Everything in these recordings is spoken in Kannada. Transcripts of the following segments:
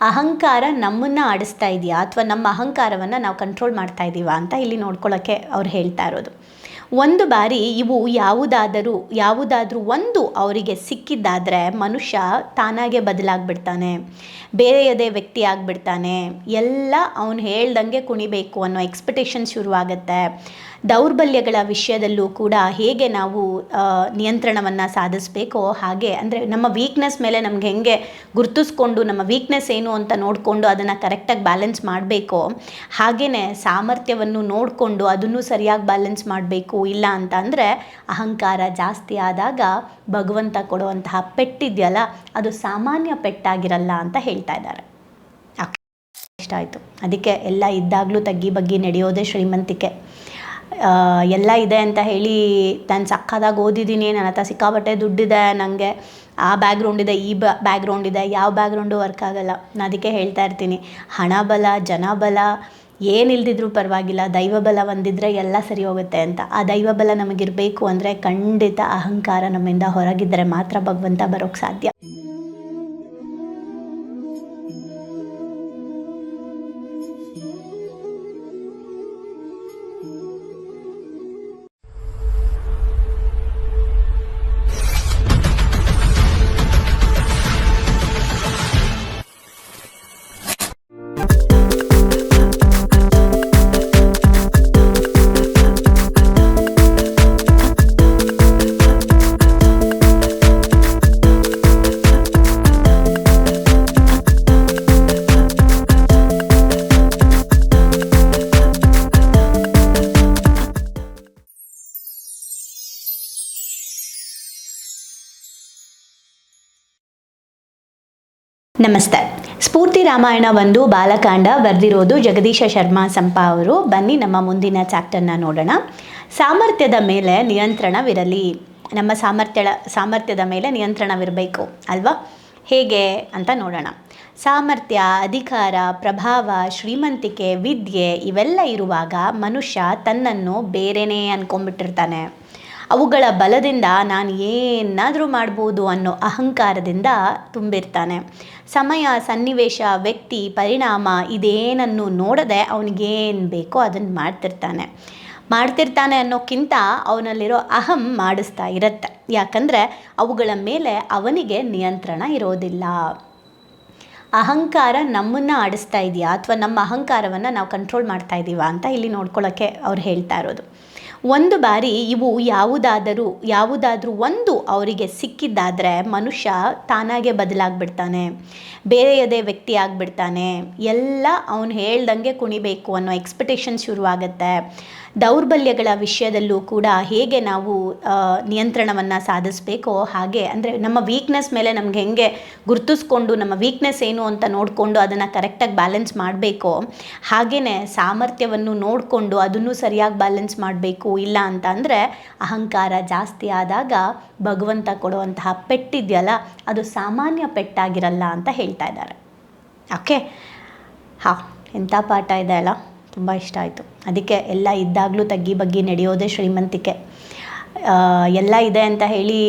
ಅಹಂಕಾರ ನಮ್ಮನ್ನು ಆಡಿಸ್ತಾ ಇದೆಯಾ? ಅಥವಾ ನಮ್ಮ ಅಹಂಕಾರವನ್ನು ನಾವು ಕಂಟ್ರೋಲ್ ಮಾಡ್ತಾ ಇದ್ದೀವಾ ಅಂತ ಇಲ್ಲಿ ನೋಡ್ಕೊಳ್ಳೋಕ್ಕೆ ಅವ್ರು ಹೇಳ್ತಾ ಇರೋದು. ಒಂದು ಬಾರಿ ಇವು ಯಾವುದಾದರೂ ಯಾವುದಾದರೂ ಒಂದು ಅವರಿಗೆ ಸಿಕ್ಕಿದ್ದಾದರೆ ಮನುಷ್ಯ ತಾನಾಗೆ ಬದಲಾಗ್ಬಿಡ್ತಾನೆ. ಬೇರೆಯದೇ ವ್ಯಕ್ತಿ ಆಗಿಬಿಡ್ತಾನೆ. ಎಲ್ಲ ಅವನು ಹೇಳ್ದಂಗೆ ಕುಣಿಬೇಕು ಅನ್ನೋ ಎಕ್ಸ್ಪೆಕ್ಟೇಷನ್ ಶುರುವಾಗುತ್ತೆ. ದೌರ್ಬಲ್ಯಗಳ ವಿಷಯದಲ್ಲೂ ಕೂಡ ಹೇಗೆ ನಾವು ನಿಯಂತ್ರಣವನ್ನು ಸಾಧಿಸಬೇಕೋ ಹಾಗೆ, ಅಂದರೆ ನಮ್ಮ ವೀಕ್ನೆಸ್ ಮೇಲೆ ನಮ್ಗೆ ಹೆಂಗೆ ಗುರುತಿಸ್ಕೊಂಡು, ನಮ್ಮ ವೀಕ್ನೆಸ್ ಏನು ಅಂತ ನೋಡಿಕೊಂಡು ಅದನ್ನು ಕರೆಕ್ಟಾಗಿ ಬ್ಯಾಲೆನ್ಸ್ ಮಾಡಬೇಕೋ ಹಾಗೆಯೇ ಸಾಮರ್ಥ್ಯವನ್ನು ನೋಡಿಕೊಂಡು ಅದನ್ನು ಸರಿಯಾಗಿ ಬ್ಯಾಲೆನ್ಸ್ ಮಾಡಬೇಕು, ಇಲ್ಲ ಅಂತ ಅಂದರೆ ಅಹಂಕಾರ ಜಾಸ್ತಿ ಆದಾಗ ಭಗವಂತ ಕೊಡುವಂತಹ ಪೆಟ್ಟಿದೆಯಲ್ಲ ಅದು ಸಾಮಾನ್ಯ ಪೆಟ್ಟಾಗಿರಲ್ಲ ಅಂತ ಹೇಳ್ತಾ ಇದ್ದಾರೆ. ಇಷ್ಟ ಆಯಿತು. ಅದಕ್ಕೆ ಎಲ್ಲ ಇದ್ದಾಗಲೂ ತಗ್ಗಿ ಬಗ್ಗಿ ನಡೆಯೋದೇ ಶ್ರೀಮಂತಿಕೆ. ಎಲ್ಲ ಇದೆ ಅಂತ ಹೇಳಿ ನಾನು ಸಕ್ಕದಾಗಿ ಓದಿದ್ದೀನಿ ನನ್ನ ಹತ್ರ ಸಿಕ್ಕಾಪಟ್ಟೆ ದುಡ್ಡಿದೆ ನನಗೆ ಆ ಬ್ಯಾಗ್ರೌಂಡ್ ಇದೆ, ಈ ಬ್ಯಾಗ್ರೌಂಡ್ ಇದೆ, ಯಾವ ಬ್ಯಾಗ್ರೌಂಡು ವರ್ಕ್ ಆಗಲ್ಲ. ನಾನು ಅದಕ್ಕೆ ಹೇಳ್ತಾ ಇರ್ತೀನಿ. ಹಣ ಬಲ, ಜನ ಬಲ ಏನಿಲ್ದಿದ್ರೂ ಪರವಾಗಿಲ್ಲ. ದೈವ ಬಲ ಒಂದಿದ್ರೆ ಎಲ್ಲ ಸರಿ ಹೋಗುತ್ತೆ ಅಂತ. ಆ ದೈವ ಬಲ ನಮಗಿರಬೇಕು ಅಂದರೆ ಖಂಡಿತ ಅಹಂಕಾರ ನಮ್ಮಿಂದ ಹೊರಗಿದ್ದರೆ ಮಾತ್ರ ಭಗವಂತ ಬರೋಕ್ಕೆ ಸಾಧ್ಯ. ನಮಸ್ತೆ. ಸ್ಫೂರ್ತಿ ರಾಮಾಯಣ ಒಂದು ಬಾಲಕಾಂಡ ಬರೆದಿರೋದು ಜಗದೀಶ ಶರ್ಮಾ ಸಂಪ ಅವರು. ಬನ್ನಿ ನಮ್ಮ ಮುಂದಿನ ಚಾಪ್ಟರ್ನ ನೋಡೋಣ. ಸಾಮರ್ಥ್ಯದ ಮೇಲೆ ನಿಯಂತ್ರಣವಿರಲಿ. ನಮ್ಮ ಸಾಮರ್ಥ್ಯ ಸಾಮರ್ಥ್ಯದ ಮೇಲೆ ನಿಯಂತ್ರಣವಿರಬೇಕು, ಅಲ್ವಾ? ಹೇಗೆ ಅಂತ ನೋಡೋಣ. ಸಾಮರ್ಥ್ಯ, ಅಧಿಕಾರ, ಪ್ರಭಾವ, ಶ್ರೀಮಂತಿಕೆ, ವಿದ್ಯೆ ಇವೆಲ್ಲ ಇರುವಾಗ ಮನುಷ್ಯ ತನ್ನನ್ನು ಬೇರೆನೇ ಅನ್ಕೊಂಡ್ಬಿಟ್ಟಿರ್ತಾನೆ. ಅವುಗಳ ಬಲದಿಂದ ನಾನು ಏನಾದರೂ ಮಾಡ್ಬೋದು ಅನ್ನೋ ಅಹಂಕಾರದಿಂದ ತುಂಬಿರ್ತಾನೆ. ಸಮಯ, ಸನ್ನಿವೇಶ, ವ್ಯಕ್ತಿ, ಪರಿಣಾಮ ಇದೇನನ್ನು ನೋಡದೆ ಅವನಿಗೇನು ಬೇಕೋ ಅದನ್ನು ಮಾಡ್ತಿರ್ತಾನೆ. ಮಾಡ್ತಿರ್ತಾನೆ ಅನ್ನೋಕ್ಕಿಂತ ಅವನಲ್ಲಿರೋ ಅಹಂ ಮಾಡಿಸ್ತಾ ಇರುತ್ತೆ. ಯಾಕಂದರೆ ಅವುಗಳ ಮೇಲೆ ಅವನಿಗೆ ನಿಯಂತ್ರಣ ಇರೋದಿಲ್ಲ. ಅಹಂಕಾರ ನಮ್ಮನ್ನು ಆಡಿಸ್ತಾ ಇದೆಯಾ? ಅಥವಾ ನಮ್ಮ ಅಹಂಕಾರವನ್ನು ನಾವು ಕಂಟ್ರೋಲ್ ಮಾಡ್ತಾ ಇದ್ದೀವಾ ಅಂತ ಇಲ್ಲಿ ನೋಡ್ಕೊಳ್ಳೋಕ್ಕೆ ಅವ್ರು ಹೇಳ್ತಾ ಇರೋದು. ಒಂದು ಬಾರಿ ಇವು ಯಾವುದಾದರೂ, ಯಾವುದಾದ್ರೂ ಒಂದು ಅವರಿಗೆ ಸಿಕ್ಕಿದ್ದಾದರೆ ಮನುಷ್ಯ ತಾನಾಗೆ ಬದಲಾಗ್ಬಿಡ್ತಾನೆ. ಬೇರೆಯದೇ ವ್ಯಕ್ತಿ ಆಗಿಬಿಡ್ತಾನೆ. ಎಲ್ಲ ಅವನು ಹೇಳ್ದಂಗೆ ಕುಣಿಬೇಕು ಅನ್ನೋ ಎಕ್ಸ್ಪೆಕ್ಟೇಷನ್ ಶುರುವಾಗುತ್ತೆ. ದೌರ್ಬಲ್ಯಗಳ ವಿಷಯದಲ್ಲೂ ಕೂಡ ಹೇಗೆ ನಾವು ನಿಯಂತ್ರಣವನ್ನು ಸಾಧಿಸಬೇಕೋ ಹಾಗೆ, ಅಂದರೆ ನಮ್ಮ ವೀಕ್ನೆಸ್ ಮೇಲೆ ನಮ್ಗೆ ಹೆಂಗೆ ಗುರುತಿಸ್ಕೊಂಡು, ನಮ್ಮ ವೀಕ್ನೆಸ್ ಏನು ಅಂತ ನೋಡಿಕೊಂಡು ಅದನ್ನು ಕರೆಕ್ಟಾಗಿ ಬ್ಯಾಲೆನ್ಸ್ ಮಾಡಬೇಕೋ ಹಾಗೆಯೇ ಸಾಮರ್ಥ್ಯವನ್ನು ನೋಡಿಕೊಂಡು ಅದನ್ನು ಸರಿಯಾಗಿ ಬ್ಯಾಲೆನ್ಸ್ ಮಾಡಬೇಕು, ಇಲ್ಲ ಅಂತ ಅಂದರೆ ಅಹಂಕಾರ ಜಾಸ್ತಿ ಆದಾಗ ಭಗವಂತ ಕೊಡುವಂತಹ ಪೆಟ್ಟಿದೆಯಲ್ಲ ಅದು ಸಾಮಾನ್ಯ ಪೆಟ್ಟಾಗಿರಲ್ಲ ಅಂತ ಹೇಳ್ತಾ ಇದ್ದಾರೆ. ಓಕೆ ಹಾಂ ಎಂಥ ಪಾಠ ಇದೆ ಅಲ್ಲ? ತುಂಬ ಇಷ್ಟ ಆಯಿತು. ಅದಕ್ಕೆ ಎಲ್ಲ ಇದ್ದಾಗಲೂ ತಗ್ಗಿ ಬಗ್ಗಿ ನಡೆಯೋದೇ ಶ್ರೀಮಂತಿಕೆ. ಎಲ್ಲ ಇದೆ ಅಂತ ಹೇಳಿ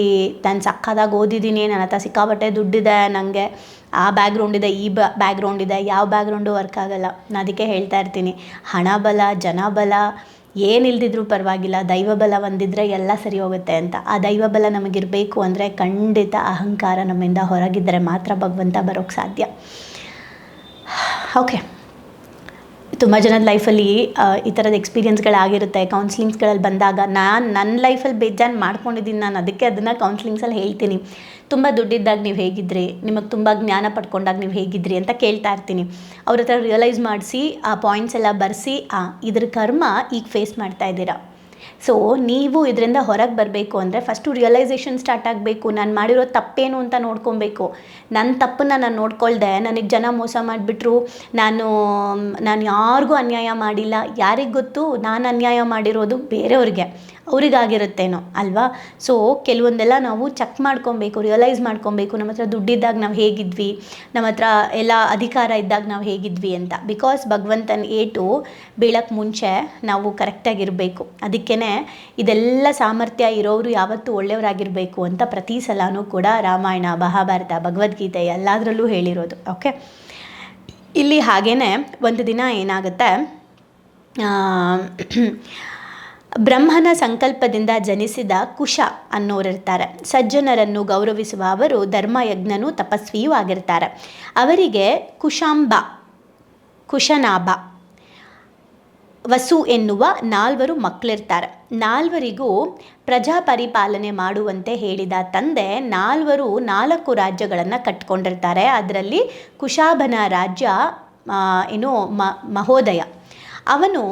ನಾನು ಸಕ್ಕದಾಗಿ ಓದಿದ್ದೀನಿ ನನ್ನ ಹತ್ರ ಸಿಕ್ಕಾಪಟ್ಟೆ ದುಡ್ಡಿದೆ ನನಗೆ ಆ ಬ್ಯಾಗ್ರೌಂಡ್ ಇದೆ, ಈ ಬ್ಯಾಗ್ರೌಂಡ್ ಇದೆ, ಯಾವ ಬ್ಯಾಗ್ರೌಂಡು ವರ್ಕ್ ಆಗಲ್ಲ. ನಾನು ಅದಕ್ಕೆ ಹೇಳ್ತಾ ಇರ್ತೀನಿ. ಹಣ ಬಲ, ಜನ ಬಲ ಏನಿಲ್ದಿದ್ರೂ ಪರವಾಗಿಲ್ಲ. ದೈವ ಬಲ ಒಂದಿದ್ರೆ ಎಲ್ಲ ಸರಿ ಹೋಗುತ್ತೆ ಅಂತ. ಆ ದೈವ ಬಲ ನಮಗಿರಬೇಕು ಅಂದರೆ ಖಂಡಿತ ಅಹಂಕಾರ ನಮ್ಮಿಂದ ಹೊರಗಿದ್ದರೆ ಮಾತ್ರ ಭಗವಂತ ಬರೋಕ್ಕೆ ಸಾಧ್ಯ. ಓಕೆ. ತುಂಬ ಜನದ ಲೈಫಲ್ಲಿ ಆ, ಈ ಥರದ ಎಕ್ಸ್ಪೀರಿಯನ್ಸ್ಗಳಾಗಿರುತ್ತೆ ಕೌನ್ಸಿಲಿಂಗ್ಸ್ಗಳಲ್ಲಿ ಬಂದಾಗ. ನಾನು ನನ್ನ ಲೈಫಲ್ಲಿ ಬೇಜಾನು ಮಾಡ್ಕೊಂಡಿದ್ದೀನಿ ನಾನು ಅದಕ್ಕೆ ಅದನ್ನು ಕೌನ್ಸಿಲಿಂಗ್ಸಲ್ಲಿ ಹೇಳ್ತೀನಿ. ತುಂಬ ದುಡ್ಡಿದ್ದಾಗ ನೀವು ಹೇಗಿದ್ರಿ? ನಿಮಗೆ ತುಂಬ ಜ್ಞಾನ ಪಡ್ಕೊಂಡಾಗ ನೀವು ಹೇಗಿದ್ರಿ ಅಂತ ಕೇಳ್ತಾ ಇರ್ತೀನಿ. ಅವ್ರ ಹತ್ರ ರಿಯಲೈಸ್ ಮಾಡಿಸಿ ಆ ಪಾಯಿಂಟ್ಸ್ ಎಲ್ಲ ಬರೆಸಿ ಇದ್ರ ಕರ್ಮ ಈಗ ಫೇಸ್ ಮಾಡ್ತಾ ಇದ್ದೀರಾ. ಸೊ ನೀವು ಇದರಿಂದ ಹೊರಗೆ ಬರಬೇಕು ಅಂದರೆ ಫಸ್ಟು ರಿಯಲೈಸೇಷನ್ ಸ್ಟಾರ್ಟ್ ಆಗಬೇಕು. ನಾನು ಮಾಡಿರೋ ತಪ್ಪೇನು ಅಂತ ನೋಡ್ಕೊಬೇಕು. ನನ್ನ ತಪ್ಪನ್ನು ನಾನು ನೋಡ್ಕೊಳ್ದೆ. ನನಗೆ ಜನ ಮೋಸ ಮಾಡಿಬಿಟ್ರು. ನಾನು ನಾನು ಯಾರಿಗೂ ಅನ್ಯಾಯ ಮಾಡಿಲ್ಲ. ಯಾರಿಗೆ ಗೊತ್ತು? ನಾನು ಅನ್ಯಾಯ ಮಾಡಿರೋದು ಬೇರೆಯವ್ರಿಗೆ. ಅವ್ರಿಗಾಗಿರುತ್ತೇನೋ, ಅಲ್ವಾ? ಸೊ ಕೆಲವೊಂದೆಲ್ಲ ನಾವು ಚೆಕ್ ಮಾಡ್ಕೊಬೇಕು ರಿಯಲೈಸ್ ಮಾಡ್ಕೊಬೇಕು. ನಮ್ಮ ಹತ್ರ ದುಡ್ಡಿದ್ದಾಗ ನಾವು ಹೇಗಿದ್ವಿ? ನಮ್ಮ ಹತ್ರ ಎಲ್ಲ ಅಧಿಕಾರ ಇದ್ದಾಗ ನಾವು ಹೇಗಿದ್ವಿ ಅಂತ. ಬಿಕಾಸ್ ಭಗವಂತನ ಏಟು ಬೀಳಕ್ಕೆ ಮುಂಚೆ ನಾವು ಕರೆಕ್ಟಾಗಿರಬೇಕು ಅದಕ್ಕೇ ಇದೆಲ್ಲ ಸಾಮರ್ಥ್ಯ ಇರೋರು ಯಾವತ್ತೂ ಒಳ್ಳೆಯವರಾಗಿರಬೇಕು ಅಂತ ಪ್ರತಿ ಸಲನೂ ಕೂಡ ರಾಮಾಯಣ, ಮಹಾಭಾರತ, ಭಗವದ್ಗೀತೆ ಎಲ್ಲದರಲ್ಲೂ ಹೇಳಿರೋದು. ಓಕೆ ಇಲ್ಲಿ ಹಾಗೇ ಒಂದು ದಿನ ಏನಾಗುತ್ತೆ? ಬ್ರಹ್ಮನ ಸಂಕಲ್ಪದಿಂದ ಜನಿಸಿದ ಕುಶ ಅನ್ನೋರಿರ್ತಾರೆ. ಸಜ್ಜನರನ್ನು ಗೌರವಿಸುವ ಅವರು ಧರ್ಮಯಜ್ಞನೂ ತಪಸ್ವಿಯೂ ಆಗಿರ್ತಾರೆ. ಅವರಿಗೆ ಕುಶಾಂಬ, ಕುಶನಾಭ, ವಸು ಎನ್ನುವ ನಾಲ್ವರು ಮಕ್ಕಳಿರ್ತಾರೆ ನಾಲ್ವರಿಗೂ ಪ್ರಜಾ ಪರಿಪಾಲನೆ ಮಾಡುವಂತೆ ಹೇಳಿದ ತಂದೆ ನಾಲ್ವರು ನಾಲ್ಕು ರಾಜ್ಯಗಳನ್ನು ಕಟ್ಕೊಂಡಿರ್ತಾರೆ. ಅದರಲ್ಲಿ ಕುಶಾಭನ ರಾಜ್ಯ ಏನು ಮಹೋದಯ. ಅವನು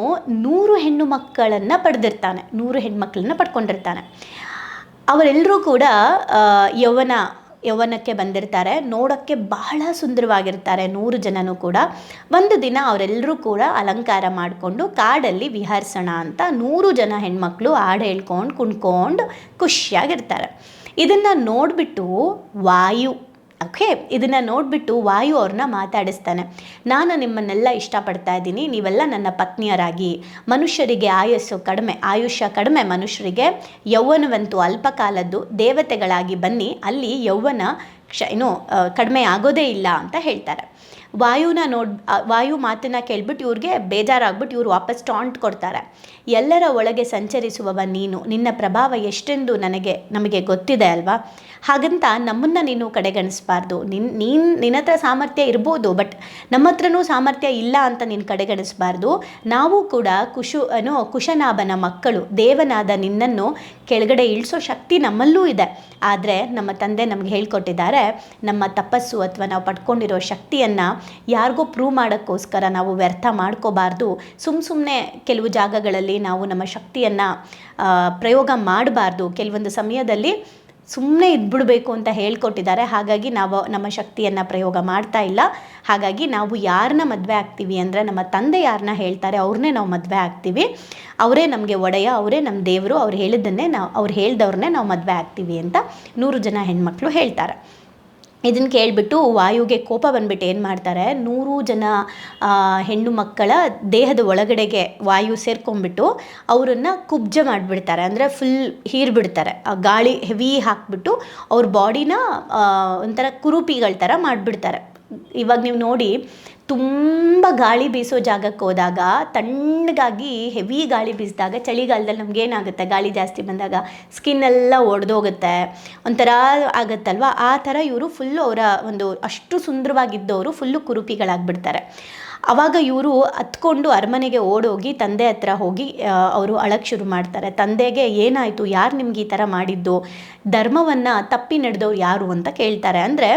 ನೂರು ಹೆಣ್ಣು ಮಕ್ಕಳನ್ನು ಪಡೆದಿರ್ತಾನೆ, ನೂರು ಹೆಣ್ಮಕ್ಳನ್ನ ಪಡ್ಕೊಂಡಿರ್ತಾನೆ. ಅವರೆಲ್ಲರೂ ಕೂಡ ಯೌವನ, ಯೌವನಕ್ಕೆ ಬಂದಿರ್ತಾರೆ, ನೋಡೋಕ್ಕೆ ಬಹಳ ಸುಂದರವಾಗಿರ್ತಾರೆ ನೂರು ಜನನೂ ಕೂಡ. ಒಂದು ದಿನ ಅವರೆಲ್ಲರೂ ಕೂಡ ಅಲಂಕಾರ ಮಾಡಿಕೊಂಡು ಕಾಡಲ್ಲಿ ವಿಹರಿಸೋಣ ಅಂತ ನೂರು ಜನ ಹೆಣ್ಮಕ್ಳು ಹಾಡು ಹೇಳ್ಕೊಂಡು ಕುಣ್ಕೊಂಡು ಖುಷಿಯಾಗಿರ್ತಾರೆ. ಇದನ್ನು ನೋಡಿಬಿಟ್ಟು ವಾಯು ಓಕೆ ಇದನ್ನು ನೋಡಿಬಿಟ್ಟು ವಾಯು ಅವ್ರನ್ನ ಮಾತಾಡಿಸ್ತಾನೆ. ನಾನು ನಿಮ್ಮನ್ನೆಲ್ಲ ಇಷ್ಟಪಡ್ತಾ ಇದ್ದೀನಿ. ನೀವೆಲ್ಲ ನನ್ನ ಪತ್ನಿಯರಾಗಿ. ಮನುಷ್ಯರಿಗೆ ಆಯಸ್ಸು ಕಡಿಮೆ, ಆಯುಷ್ಯ ಕಡಿಮೆ ಮನುಷ್ಯರಿಗೆ. ಯೌವನವಂತೂ ಅಲ್ಪಕಾಲದ್ದು ದೇವತೆಗಳಾಗಿ ಬನ್ನಿ. ಅಲ್ಲಿ ಯೌವನ ಕ್ಷ ಏನು ಕಡಿಮೆ ಆಗೋದೇ ಇಲ್ಲ ಅಂತ ಹೇಳ್ತಾರೆ. ವಾಯುನ ನೋಡಿ ವಾಯು ಮಾತನ್ನ ಕೇಳ್ಬಿಟ್ಟು ಇವ್ರಿಗೆ ಬೇಜಾರಾಗ್ಬಿಟ್ಟು ಇವ್ರು ವಾಪಸ್ ಟಾಂಟ್ ಕೊಡ್ತಾರೆ. ಎಲ್ಲರ ಒಳಗೆ ಸಂಚರಿಸುವವ ನೀನು. ನಿನ್ನ ಪ್ರಭಾವ ಎಷ್ಟೆಂದು ನನಗೆ ನಮಗೆ ಗೊತ್ತಿದೆ ಅಲ್ವಾ? ಹಾಗಂತ ನಮ್ಮನ್ನು ನೀನು ಕಡೆಗಣಿಸ್ಬಾರ್ದು. ನಿನ್ ನೀನು ನಿನ್ನ ಹತ್ರ ಸಾಮರ್ಥ್ಯ ಇರ್ಬೋದು ಬಟ್ ನಮ್ಮ ಹತ್ರನೂ ಸಾಮರ್ಥ್ಯ ಇಲ್ಲ ಅಂತ ನೀನು ಕಡೆಗಣಿಸ್ಬಾರ್ದು. ನಾವು ಕೂಡ ಕುಶು ಏನೋ, ಕುಶನಾಭನ ಮಕ್ಕಳು. ದೇವನಾದ ನಿನ್ನನ್ನು ಕೆಳಗಡೆ ಇಳಿಸೋ ಶಕ್ತಿ ನಮ್ಮಲ್ಲೂ ಇದೆ. ಆದರೆ ನಮ್ಮ ತಂದೆ ನಮ್ಗೆ ಹೇಳ್ಕೊಟ್ಟಿದ್ದಾರೆ, ನಮ್ಮ ತಪಸ್ಸು ಅಥವಾ ನಾವು ಪಡ್ಕೊಂಡಿರೋ ಶಕ್ತಿಯನ್ನು ಯಾರಿಗೋ ಪ್ರೂವ್ ಮಾಡೋಕ್ಕೋಸ್ಕರ ನಾವು ವ್ಯರ್ಥ ಮಾಡ್ಕೋಬಾರ್ದು. ಸುಮ್ ಸುಮ್ಮನೆ ಕೆಲವು ಜಾಗಗಳಲ್ಲಿ ನಾವು ನಮ್ಮ ಶಕ್ತಿಯನ್ನು ಪ್ರಯೋಗ ಮಾಡಬಾರ್ದು. ಕೆಲವೊಂದು ಸಮಯದಲ್ಲಿ ಸುಮ್ಮನೆ ಇದ್ಬಿಡಬೇಕು ಅಂತ ಹೇಳ್ಕೊಟ್ಟಿದ್ದಾರೆ. ಹಾಗಾಗಿ ನಾವು ನಮ್ಮ ಶಕ್ತಿಯನ್ನು ಪ್ರಯೋಗ ಮಾಡ್ತಾ ಇಲ್ಲ. ಹಾಗಾಗಿ ನಾವು ಯಾರನ್ನ ಮದುವೆ ಆಗ್ತೀವಿ ಅಂದರೆ ನಮ್ಮ ತಂದೆ ಯಾರನ್ನ ಹೇಳ್ತಾರೆ ಅವ್ರನ್ನೇ ನಾವು ಮದುವೆ ಆಗ್ತೀವಿ. ಅವರೇ ನಮಗೆ ಒಡೆಯ, ಅವರೇ ನಮ್ಮ ದೇವರು, ಅವ್ರು ಹೇಳಿದ್ದನ್ನೇ ನಾವು, ಅವ್ರು ಹೇಳ್ದವ್ರನ್ನೇ ನಾವು ಮದುವೆ ಆಗ್ತೀವಿ ಅಂತ ನೂರು ಜನ ಹೆಣ್ಮಕ್ಳು ಹೇಳ್ತಾರೆ. ಇದನ್ನು ಕೇಳಿಬಿಟ್ಟು ವಾಯುಗೆ ಕೋಪ ಬಂದ್ಬಿಟ್ಟು ಏನು ಮಾಡ್ತಾರೆ? ನೂರು ಜನ ಹೆಣ್ಣು ಮಕ್ಕಳ ದೇಹದ ಒಳಗಡೆಗೆ ವಾಯು ಸೇರ್ಕೊಂಡ್ಬಿಟ್ಟು ಅವರನ್ನು ಕುಬ್ಜ ಮಾಡಿಬಿಡ್ತಾರೆ. ಅಂದರೆ ಫುಲ್ ಹೀರ್ಬಿಡ್ತಾರೆ. ಗಾಳಿ ಹೆವಿ ಹಾಕ್ಬಿಟ್ಟು ಅವ್ರ ಬಾಡಿನ ಒಂಥರ ಕುರುಪಿಗಳ ಥರ ಮಾಡಿಬಿಡ್ತಾರೆ. ಇವಾಗ ನೀವು ನೋಡಿ ತುಂಬ ಗಾಳಿ ಬೀಸೋ ಜಾಗಕ್ಕೆ ಹೋದಾಗ, ತಣ್ಣಗಾಗಿ ಹೆವಿ ಗಾಳಿ ಬೀಸಿದಾಗ, ಚಳಿಗಾಲದಲ್ಲಿ ನಮ್ಗೆ ಏನಾಗುತ್ತೆ? ಗಾಳಿ ಜಾಸ್ತಿ ಬಂದಾಗ ಸ್ಕಿನ್ನೆಲ್ಲ ಒಡೆದೋಗುತ್ತೆ. ಒಂಥರ ಆಗುತ್ತಲ್ವ? ಆ ಥರ ಇವರು ಫುಲ್ಲು ಅವರ ಒಂದು ಅಷ್ಟು ಸುಂದರವಾಗಿದ್ದವರು ಫುಲ್ಲು ಕುರುಪಿಗಳಾಗ್ಬಿಡ್ತಾರೆ. ಆವಾಗ ಇವರು ಹತ್ಕೊಂಡು ಅರಮನೆಗೆ ಓಡೋಗಿ ತಂದೆ ಹತ್ರ ಹೋಗಿ ಅವರು ಅಳಕ್ಕೆ ಶುರು ಮಾಡ್ತಾರೆ. ತಂದೆಗೆ ಏನಾಯಿತು? ಯಾರು ನಿಮ್ಗೆ ಈ ಥರ ಮಾಡಿದ್ದು? ಧರ್ಮವನ್ನು ತಪ್ಪಿ ನಡೆದವ್ರು ಯಾರು ಅಂತ ಕೇಳ್ತಾರೆ. ಅಂದರೆ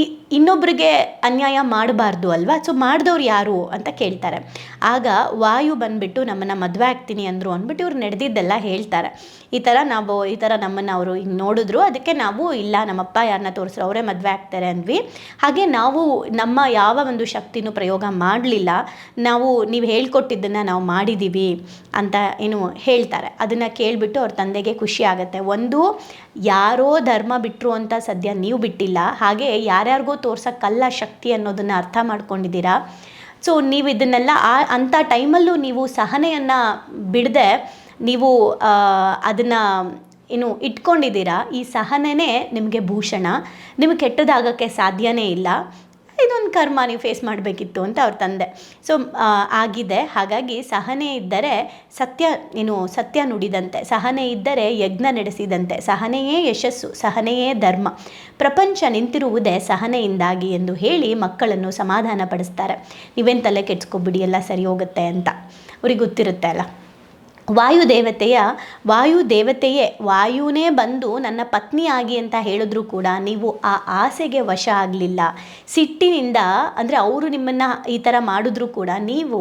ಈ ಇನ್ನೊಬ್ಬರಿಗೆ ಅನ್ಯಾಯ ಮಾಡಬಾರ್ದು ಅಲ್ವಾ? ಸೊ ಮಾಡಿದವ್ರು ಯಾರು ಅಂತ ಕೇಳ್ತಾರೆ. ಆಗ ವಾಯು ಬಂದುಬಿಟ್ಟು ನಮ್ಮನ್ನು ಮದುವೆ ಆಗ್ತೀನಿ ಅಂದರು ಅಂದ್ಬಿಟ್ಟು ಇವ್ರು ನಡೆದಿದ್ದೆಲ್ಲ ಹೇಳ್ತಾರೆ. ಈ ಥರ ನಾವು, ಈ ಥರ ನಮ್ಮನ್ನು ಅವರು ಹಿಂಗೆ ನೋಡಿದ್ರು, ಅದಕ್ಕೆ ನಾವು ಇಲ್ಲ, ನಮ್ಮಪ್ಪ ಯಾರನ್ನ ತೋರಿಸ್ರು, ಅವರೇ ಮದುವೆ ಆಗ್ತಾರೆ ಅಂದ್ವಿ. ಹಾಗೆ ನಾವು, ನಮ್ಮ ಯಾವ ಒಂದು ಶಕ್ತಿನೂ ಪ್ರಯೋಗ ಮಾಡಲಿಲ್ಲ. ನಾವು, ನೀವು ಹೇಳ್ಕೊಟ್ಟಿದ್ದನ್ನು ನಾವು ಮಾಡಿದ್ದೀವಿ ಅಂತ ಏನು ಹೇಳ್ತಾರೆ. ಅದನ್ನು ಕೇಳಿಬಿಟ್ಟು ಅವ್ರ ತಂದೆಗೆ ಖುಷಿ ಆಗುತ್ತೆ. ಒಂದು, ಯಾರೋ ಧರ್ಮ ಬಿಟ್ಟರು ಅಂತ ಸದ್ಯ ನೀವು ಬಿಟ್ಟಿಲ್ಲ. ಹಾಗೆ ಯಾರ್ಯಾರಿಗೋ ತೋರ್ಸೋಕ್ಕಲ್ಲ ಶಕ್ತಿ ಅನ್ನೋದನ್ನು ಅರ್ಥ ಮಾಡ್ಕೊಂಡಿದ್ದೀರಾ? ಸೊ ನೀವು ಇದನ್ನೆಲ್ಲ ಆ ಅಂಥ ಟೈಮಲ್ಲೂ ನೀವು ಸಹನೆಯನ್ನು ಬಿಡದೆ ನೀವು ಅದನ್ನು ಏನು ಇಟ್ಕೊಂಡಿದ್ದೀರಾ? ಈ ಸಹನೆಯೇ ನಿಮಗೆ ಭೂಷಣ. ನಿಮಗೆ ಕೆಟ್ಟದಾಗೋಕ್ಕೆ ಸಾಧ್ಯನೇ ಇಲ್ಲ. ಇದೊಂದು ಕರ್ಮ ನೀವು ಫೇಸ್ ಮಾಡಬೇಕಿತ್ತು ಅಂತ ಅವ್ರ ತಂದೆ. ಸೊ ಆಗಿದೆ. ಹಾಗಾಗಿ ಸಹನೆ ಇದ್ದರೆ ಸತ್ಯ, ಏನು, ಸತ್ಯ ನುಡಿದಂತೆ, ಸಹನೆ ಇದ್ದರೆ ಯಜ್ಞ ನಡೆಸಿದಂತೆ, ಸಹನೆಯೇ ಯಶಸ್ಸು, ಸಹನೆಯೇ ಧರ್ಮ. ಪ್ರಪಂಚ ನಿಂತಿರುವುದೇ ಸಹನೆಯಿಂದಾಗಿ ಎಂದು ಹೇಳಿ ಮಕ್ಕಳನ್ನು ಸಮಾಧಾನ ಪಡಿಸ್ತಾರೆ ನೀವೇನು ತಲೆ ಕೆಡ್ಸ್ಕೊಬಿಡಿ, ಎಲ್ಲ ಸರಿ ಹೋಗುತ್ತೆ ಅಂತ. ಅವ್ರಿಗೆ ಗೊತ್ತಿರುತ್ತೆ ಅಲ್ಲ. ವಾಯುದೇವತೆಯ, ವಾಯುದೇವತೆಯೇ, ವಾಯುನೇ ಬಂದು ನನ್ನ ಪತ್ನಿಯಾಗಿ ಅಂತ ಹೇಳಿದ್ರು ಕೂಡ ನೀವು ಆ ಆಸೆಗೆ ವಶ ಆಗಲಿಲ್ಲ. ಸಿಟ್ಟಿನಿಂದ, ಅಂದರೆ ಅವರು ನಿಮ್ಮನ್ನು ಈ ಥರ ಮಾಡಿದ್ರು ಕೂಡ ನೀವು,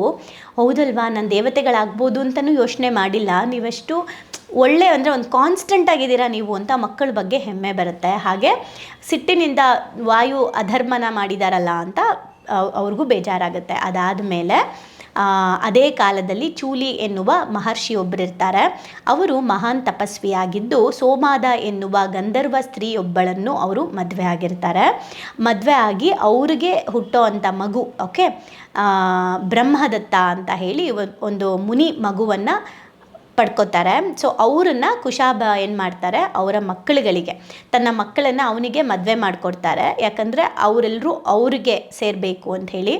ಹೌದಲ್ವಾ ನನ್ನ ದೇವತೆಗಳಾಗ್ಬೋದು ಅಂತಲೂ ಯೋಚನೆ ಮಾಡಿಲ್ಲ. ನೀವೆಷ್ಟು ಒಳ್ಳೆ, ಅಂದರೆ ಒಂದು ಕಾನ್ಸ್ಟೆಂಟ್ ಆಗಿದ್ದೀರಾ ನೀವು ಅಂತ ಮಕ್ಕಳ ಬಗ್ಗೆ ಹೆಮ್ಮೆ ಬರುತ್ತೆ. ಹಾಗೆ ಸಿಟ್ಟಿನಿಂದ ವಾಯು ಅಧರ್ಮನ ಮಾಡಿದಾರಲ್ಲ ಅಂತ ಅವ್ರಿಗೂ ಬೇಜಾರಾಗುತ್ತೆ. ಅದಾದ ಮೇಲೆ ಅದೇ ಕಾಲದಲ್ಲಿ ಚೂಲಿ ಎನ್ನುವ ಮಹರ್ಷಿಯೊಬ್ಬರಿರ್ತಾರೆ. ಅವರು ಮಹಾನ್ ತಪಸ್ವಿಯಾಗಿದ್ದು ಸೋಮಾದ ಎನ್ನುವ ಗಂಧರ್ವ ಸ್ತ್ರೀಯೊಬ್ಬಳನ್ನು ಅವರು ಮದುವೆ ಆಗಿರ್ತಾರೆ. ಮದುವೆ ಆಗಿ ಅವ್ರಿಗೆ ಹುಟ್ಟೋ ಅಂಥ ಮಗು, ಓಕೆ? ಬ್ರಹ್ಮದತ್ತ ಅಂತ ಹೇಳಿ ಒಂದು ಮುನಿ ಮಗುವನ್ನು ಪಡ್ಕೋತಾರೆ ಸೊ ಅವರನ್ನು ಕುಶಾಬ ಏನು ಮಾಡ್ತಾರೆ? ಅವರ ಮಕ್ಕಳುಗಳಿಗೆ. ತನ್ನ ಮಕ್ಕಳನ್ನು ಅವನಿಗೆ ಮದುವೆ ಮಾಡಿಕೊಡ್ತಾರೆ. ಯಾಕಂದರೆ ಅವರೆಲ್ಲರೂ ಅವ್ರಿಗೆ ಸೇರಬೇಕು ಅಂತ ಹೇಳಿ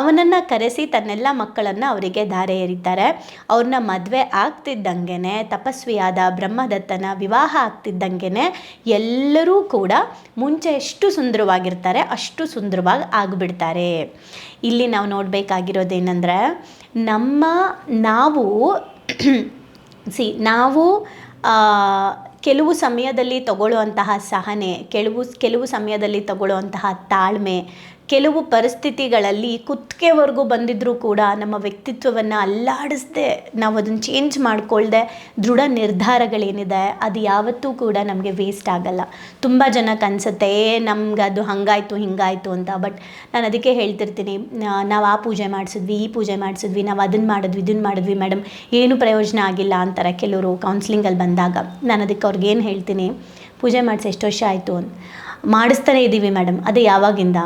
ಅವನನ್ನು ಕರೆಸಿ ತನ್ನೆಲ್ಲ ಮಕ್ಕಳನ್ನು ಅವರಿಗೆ ಧಾರೆ ಎರಿತಾರೆ ಅವ್ರನ್ನ ಮದುವೆ ಆಗ್ತಿದ್ದಂಗೆ ತಪಸ್ವಿಯಾದ ಬ್ರಹ್ಮದತ್ತನ ವಿವಾಹ ಆಗ್ತಿದ್ದಂಗೆ ಎಲ್ಲರೂ ಕೂಡ ಮುಂಚೆ ಎಷ್ಟು ಸುಂದರವಾಗಿರ್ತಾರೆ, ಅಷ್ಟು ಸುಂದರವಾಗಿ ಆಗಿಬಿಡ್ತಾರೆ. ಇಲ್ಲಿ ನಾವು ನೋಡಬೇಕಾಗಿರೋದೇನೆಂದರೆ ನಮ್ಮ ನಾವು ಸಿ ನಾವು ಕೆಲವು ಸಮಯದಲ್ಲಿ ತಗೊಳ್ಳುವಂತಹ ಸಹನೆ ಕೆಲವು ಕೆಲವು ಸಮಯದಲ್ಲಿ ತಗೊಳ್ಳುವಂತಹ ತಾಳ್ಮೆ ಕೆಲವು ಪರಿಸ್ಥಿತಿಗಳಲ್ಲಿ ಕುತ್ತಿಗೆವರೆಗೂ ಬಂದಿದ್ದರೂ ಕೂಡ ನಮ್ಮ ವ್ಯಕ್ತಿತ್ವವನ್ನು ಅಲ್ಲಾಡಿಸ್ದೆ ನಾವು ಅದನ್ನು ಚೇಂಜ್ ಮಾಡ್ಕೊಳ್ದೆ ದೃಢ ನಿರ್ಧಾರಗಳೇನಿದೆ, ಅದು ಯಾವತ್ತೂ ಕೂಡ ನಮಗೆ ವೇಸ್ಟ್ ಆಗಲ್ಲ. ತುಂಬ ಜನಕ್ಕೆ ಅನಿಸುತ್ತೆ, ಏ, ನಮ್ಗೆ ಅದು ಹಂಗಾಯಿತು, ಹಿಂಗಾಯಿತು ಅಂತ. ಬಟ್ ನಾನು ಅದಕ್ಕೆ ಹೇಳ್ತಿರ್ತೀನಿ ನಾವು ಆ ಪೂಜೆ ಮಾಡಿಸಿದ್ವಿ, ಈ ಪೂಜೆ ಮಾಡಿಸಿದ್ವಿ, ನಾವು ಅದನ್ನು ಮಾಡಿದ್ವಿ ಇದನ್ನು ಮಾಡಿದ್ವಿ ಮೇಡಮ್ ಏನು ಪ್ರಯೋಜನ ಆಗಿಲ್ಲ ಅಂತಾರೆ ಕೆಲವರು ಕೌನ್ಸಿಲಿಂಗಲ್ಲಿ ಬಂದಾಗ. ನಾನು ಅದಕ್ಕೆ ಅವ್ರಿಗೇನು ಹೇಳ್ತೀನಿ, ಪೂಜೆ ಮಾಡಿಸಿ ಎಷ್ಟು ವರ್ಷ ಆಯಿತು? ಅಂತ. ಮಾಡಿಸ್ತಾನೆ ಇದ್ದೀವಿ ಮೇಡಮ್. ಅದು ಯಾವಾಗಿಂದ?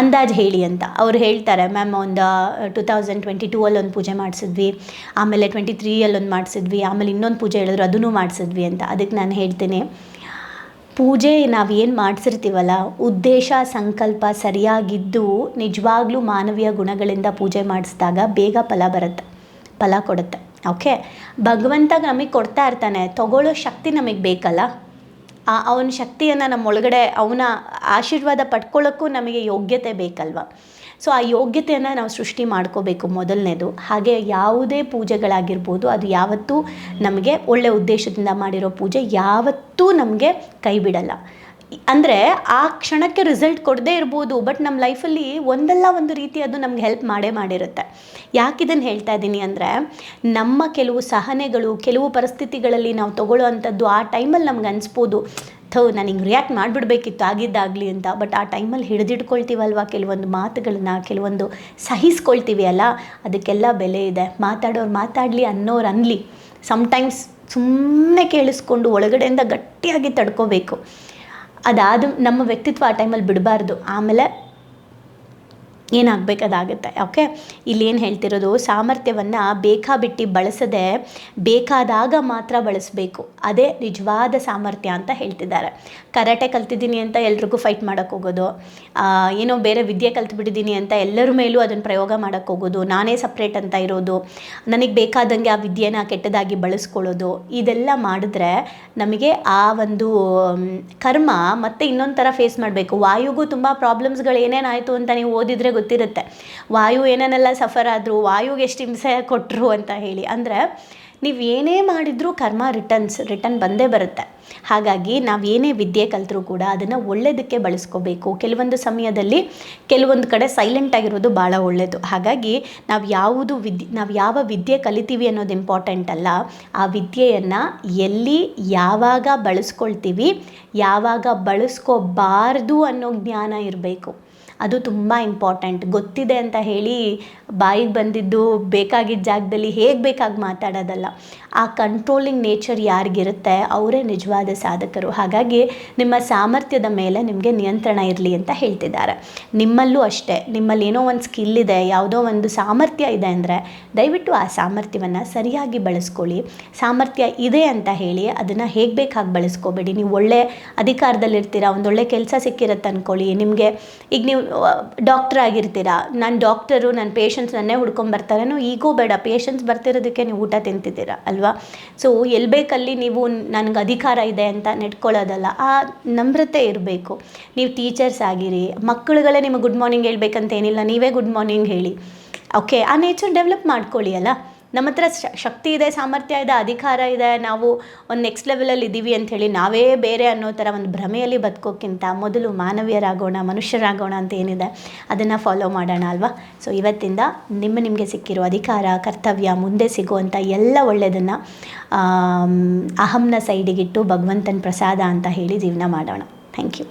ಅಂದಾಜು ಹೇಳಿ ಅಂತ. ಅವ್ರು ಹೇಳ್ತಾರೆ, ಮ್ಯಾಮ್, ಒಂದು ಟು ತೌಸಂಡ್ ಟ್ವೆಂಟಿ ಟೂ ಅಲ್ಲಿ ಒಂದು ಪೂಜೆ ಮಾಡಿಸಿದ್ವಿ, ಆಮೇಲೆ ಟ್ವೆಂಟಿ ತ್ರೀಯಲ್ಲಿ ಒಂದು ಮಾಡಿಸಿದ್ವಿ, ಆಮೇಲೆ ಇನ್ನೊಂದು ಪೂಜೆ ಹೇಳಿದ್ರು ಅದನ್ನು ಮಾಡಿಸಿದ್ವಿ ಅಂತ. ಅದಕ್ಕೆ ನಾನು ಹೇಳ್ತೀನಿ, ಪೂಜೆ ನಾವು ಏನು ಮಾಡಿಸಿರ್ತೀವಲ್ಲ, ಉದ್ದೇಶ, ಸಂಕಲ್ಪ ಸರಿಯಾಗಿದ್ದು ನಿಜವಾಗ್ಲೂ ಮಾನವೀಯ ಗುಣಗಳಿಂದ ಪೂಜೆ ಮಾಡಿಸಿದಾಗ ಬೇಗ ಫಲ ಬರುತ್ತೆ, ಫಲ ಕೊಡುತ್ತೆ. ಓಕೆ? ಭಗವಂತ ನಮಗೆ ಕೊಡ್ತಾ ಇರ್ತಾನೆ, ತಗೊಳ್ಳೋ ಶಕ್ತಿ ನಮಗೆ ಬೇಕಲ್ಲ? ಆ ಅವನ ಶಕ್ತಿಯನ್ನು ನಮ್ಮ ಒಳಗಡೆ ಅವನ ಆಶೀರ್ವಾದ ಪಡ್ಕೊಳ್ಳೋಕ್ಕೂ ನಮಗೆ ಯೋಗ್ಯತೆ ಬೇಕಲ್ವ? ಸೊ ಆ ಯೋಗ್ಯತೆಯನ್ನು ನಾವು ಸೃಷ್ಟಿ ಮಾಡ್ಕೋಬೇಕು ಮೊದಲನೇದು. ಹಾಗೆ ಯಾವುದೇ ಪೂಜೆಗಳಾಗಿರ್ಬೋದು, ಅದು ಯಾವತ್ತೂ ನಮಗೆ ಒಳ್ಳೆಯ ಉದ್ದೇಶದಿಂದ ಮಾಡಿರೋ ಪೂಜೆ ಯಾವತ್ತೂ ನಮಗೆ ಕೈ ಬಿಡಲ್ಲ ಅಂದರೆ ಆ ಕ್ಷಣಕ್ಕೆ ರಿಸಲ್ಟ್ ಕೊಡದೇ ಇರ್ಬೋದು ಬಟ್ ನಮ್ಮ ಲೈಫಲ್ಲಿ ಒಂದಲ್ಲ ಒಂದು ರೀತಿ ಅದು ನಮ್ಗೆ ಹೆಲ್ಪ್ ಮಾಡೇ ಮಾಡಿರುತ್ತೆ. ಯಾಕೆ ಇದನ್ನು ಹೇಳ್ತಾ ಇದ್ದೀನಿ ಅಂದರೆ, ನಮ್ಮ ಕೆಲವು ಸಹನೆಗಳು, ಕೆಲವು ಪರಿಸ್ಥಿತಿಗಳಲ್ಲಿ ನಾವು ತಗೊಳ್ಳೋ ಅಂಥದ್ದು ಆ ಟೈಮಲ್ಲಿ ನಮ್ಗೆ ಅನಿಸ್ಬೋದು, ಥೌ, ನಾನು ಹಿಂಗೆ ರಿಯಾಕ್ಟ್ ಮಾಡಿಬಿಡ್ಬೇಕಿತ್ತು ಆಗಿದ್ದಾಗಲಿ ಅಂತ ಬಟ್ ಆ ಟೈಮಲ್ಲಿ ಹಿಡಿದಿಟ್ಕೊಳ್ತೀವಲ್ವ ಕೆಲವೊಂದು ಮಾತುಗಳನ್ನ, ಕೆಲವೊಂದು ಸಹಿಸ್ಕೊಳ್ತೀವಿ ಅಲ್ಲ, ಅದಕ್ಕೆಲ್ಲ ಬೆಲೆ ಇದೆ. ಮಾತಾಡೋರು ಮಾತಾಡಲಿ ಅನ್ನೋರು ಅನ್ನಲಿ ಸಮ್ಟೈಮ್ಸ್ ಸುಮ್ಮನೆ ಕೇಳಿಸ್ಕೊಂಡು ಒಳಗಡೆಯಿಂದ ಗಟ್ಟಿಯಾಗಿ ತಡ್ಕೋಬೇಕು. ಅದಾದ ನಮ್ಮ ವ್ಯಕ್ತಿತ್ವ ಆ ಟೈಮಲ್ಲಿ ಬಿಡಬಾರ್ದು. ಆಮೇಲೆ ಏನಾಗಬೇಕು ಅದಾಗುತ್ತೆ ಓಕೆ ಇಲ್ಲಿ ಏನು ಹೇಳ್ತಿರೋದು? ಸಾಮರ್ಥ್ಯವನ್ನು ಬೇಕಾಬಿಟ್ಟು ಬಳಸದೆ ಬೇಕಾದಾಗ ಮಾತ್ರ ಬಳಸಬೇಕು. ಅದೇ ನಿಜವಾದ ಸಾಮರ್ಥ್ಯ ಅಂತ ಹೇಳ್ತಿದ್ದಾರೆ. ಕರಾಟೆ ಕಲ್ತಿದ್ದೀನಿ ಅಂತ ಎಲ್ರಿಗೂ ಫೈಟ್ ಮಾಡೋಕ್ಕೆ ಹೋಗೋದು. ಏನೋ ಬೇರೆ ವಿದ್ಯೆ ಕಲ್ತ್ಬಿಟ್ಟಿದ್ದೀನಿ ಅಂತ ಎಲ್ಲರ ಮೇಲೂ ಅದನ್ನು ಪ್ರಯೋಗ ಮಾಡೋಕ್ಕೆ ಹೋಗೋದು. ನಾನೇ ಸಪ್ರೇಟ್ ಅಂತ ಇರೋದು. ನನಗೆ ಬೇಕಾದಂಗೆ ಆ ವಿದ್ಯೆನ ಕೆಟ್ಟದಾಗಿ ಬಳಸ್ಕೊಳ್ಳೋದು. ಇದೆಲ್ಲ ಮಾಡಿದ್ರೆ ನಮಗೆ ಆ ಒಂದು ಕರ್ಮ ಮತ್ತೆ ಇನ್ನೊಂದು ಥರ ಫೇಸ್ ಮಾಡಬೇಕು. ವಾಯುಗೂ ತುಂಬ ಪ್ರಾಬ್ಲಮ್ಸ್ಗಳು ಏನೇನಾಯಿತು ಅಂತ ನೀವು ಓದಿದರೆ ಗೊತ್ತಿರುತ್ತೆ. ವಾಯು ಏನೇನೆಲ್ಲ ಸಫರ್ ಆದರೂ, ವಾಯುಗೆ ಎಷ್ಟು ಹಿಂಸೆ ಕೊಟ್ಟರು ಅಂತ ಹೇಳಿ, ಅಂದರೆ ನೀವು ಏನೇ ಮಾಡಿದರೂ ಕರ್ಮ ರಿಟರ್ನ್ಸ್ ರಿಟರ್ನ್ ಬಂದೇ ಬರುತ್ತೆ. ಹಾಗಾಗಿ ನಾವು ಏನೇ ವಿದ್ಯೆ ಕಲಿತರೂ ಕೂಡ ಅದನ್ನು ಒಳ್ಳೆಯದಕ್ಕೆ ಬಳಸ್ಕೋಬೇಕು. ಕೆಲವೊಂದು ಸಮಯದಲ್ಲಿ ಕೆಲವೊಂದು ಕಡೆ ಸೈಲೆಂಟ್ ಆಗಿರೋದು ಭಾಳ ಒಳ್ಳೆಯದು ಹಾಗಾಗಿ ನಾವು ಯಾವುದು ವಿದ್ಯೆ, ನಾವು ಯಾವ ವಿದ್ಯೆ ಕಲಿತೀವಿ ಅನ್ನೋದು ಇಂಪಾರ್ಟೆಂಟ್ ಅಲ್ಲ. ಆ ವಿದ್ಯೆಯನ್ನು ಎಲ್ಲಿ, ಯಾವಾಗ ಬಳಸ್ಕೊಳ್ತೀವಿ, ಯಾವಾಗ ಬಳಸ್ಕೋಬಾರ್ದು ಅನ್ನೋ ಜ್ಞಾನ ಇರಬೇಕು. ಅದು ತುಂಬ ಇಂಪಾರ್ಟೆಂಟ್ ಗೊತ್ತಿದೆ ಅಂತ ಹೇಳಿ ಬಾಯಿಗೆ ಬಂದಿದ್ದು ಬೇಕಾಗಿದ್ದ ಜಾಗದಲ್ಲಿ ಹೇಗೆ ಬೇಕಾಗಿ ಮಾತಾಡೋದಲ್ಲ. ಆ ಕಂಟ್ರೋಲಿಂಗ್ ನೇಚರ್ ಯಾರಿಗಿರುತ್ತೆ ಅವರೇ ನಿಜವಾದ ಸಾಧಕರು. ಹಾಗಾಗಿ ನಿಮ್ಮ ಸಾಮರ್ಥ್ಯದ ಮೇಲೆ ನಿಮಗೆ ನಿಯಂತ್ರಣ ಇರಲಿ ಅಂತ ಹೇಳ್ತಿದ್ದಾರೆ. ನಿಮ್ಮಲ್ಲೂ ಅಷ್ಟೇ, ನಿಮ್ಮಲ್ಲಿ ಏನೋ ಒಂದು ಸ್ಕಿಲ್ ಇದೆ, ಯಾವುದೋ ಒಂದು ಸಾಮರ್ಥ್ಯ ಇದೆ ಅಂದರೆ ದಯವಿಟ್ಟು ಆ ಸಾಮರ್ಥ್ಯವನ್ನು ಸರಿಯಾಗಿ ಬಳಸ್ಕೊಳ್ಳಿ. ಸಾಮರ್ಥ್ಯ ಇದೆ ಅಂತ ಹೇಳಿ ಅದನ್ನು ಹೇಗೆ ಬೇಕಾಗಿ ಬಳಸ್ಕೋಬೇಡಿ. ನೀವು ಒಳ್ಳೆ ಅಧಿಕಾರದಲ್ಲಿರ್ತೀರ, ಒಂದೊಳ್ಳೆ ಕೆಲಸ ಸಿಕ್ಕಿರತ್ತೆ ಅಂದ್ಕೊಳ್ಳಿ ನಿಮಗೆ, ಈಗ ನೀವು ಡಾಕ್ಟ್ರ್ ಆಗಿರ್ತೀರಾ? ನಾನು ಡಾಕ್ಟರು ನನ್ನ ಪೇಷಂಟ್ಸ್ ನನ್ನೇ ಹುಡ್ಕೊಂಬರ್ತಾರೇನೋ ಈಗೂ ಬೇಡ ಪೇಷಂಟ್ಸ್ ಬರ್ತಿರೋದಕ್ಕೆ ನೀವು ಊಟ ತಿಂತಿದ್ದೀರಾ, ಅಲ್ವಾ? ಸೊ ಎಲ್ಲಿ ಬೇಕಲ್ಲಿ ನೀವು ನನಗೆ ಅಧಿಕಾರ ಇದೆ ಅಂತ ನೆಟ್ಕೊಳ್ಳೋದಲ್ಲ ಆ ನಮ್ರತೆ ಇರಬೇಕು. ನೀವು ಟೀಚರ್ಸ್ ಆಗಿರಿ, ಮಕ್ಕಳುಗಳೇ ನಿಮಗೆ ಗುಡ್ ಮಾರ್ನಿಂಗ್ ಹೇಳ್ಬೇಕಂತ ಏನಿಲ್ಲ, ನೀವೇ ಗುಡ್ ಮಾರ್ನಿಂಗ್ ಹೇಳಿ. ಓಕೆ ಆ ನೇಚರ್ ಡೆವಲಪ್ ಮಾಡ್ಕೊಳ್ಳಿ, ಅಲ್ಲ? ನಮ್ಮ ಹತ್ರ ಶಕ್ತಿ ಇದೆ, ಸಾಮರ್ಥ್ಯ ಇದೆ, ಅಧಿಕಾರ ಇದೆ, ನಾವು ಒಂದು ನೆಕ್ಸ್ಟ್ ಲೆವೆಲಲ್ಲಿ ಇದ್ದೀವಿ ಅಂಥೇಳಿ ನಾವೇ ಬೇರೆ ಅನ್ನೋ ಥರ ಒಂದು ಭ್ರಮೆಯಲ್ಲಿ ಬದುಕೋಕ್ಕಿಂತ ಮೊದಲು ಮಾನವೀಯರಾಗೋಣ, ಮನುಷ್ಯರಾಗೋಣ ಅಂತ ಏನಿದೆ ಅದನ್ನು ಫಾಲೋ ಮಾಡೋಣ ಅಲ್ವಾ? ಸೊ ಇವತ್ತಿಂದ ನಿಮ್ಮ, ನಿಮಗೆ ಸಿಕ್ಕಿರೋ ಅಧಿಕಾರ, ಕರ್ತವ್ಯ ಮುಂದೆ ಸಿಗುವಂಥ ಎಲ್ಲ ಒಳ್ಳೆಯದನ್ನು ಅಹಂನ ಸೈಡಿಗಿಟ್ಟು ಭಗವಂತನ ಪ್ರಸಾದ ಅಂತ ಹೇಳಿ ಜೀವನ ಮಾಡೋಣ. Thank you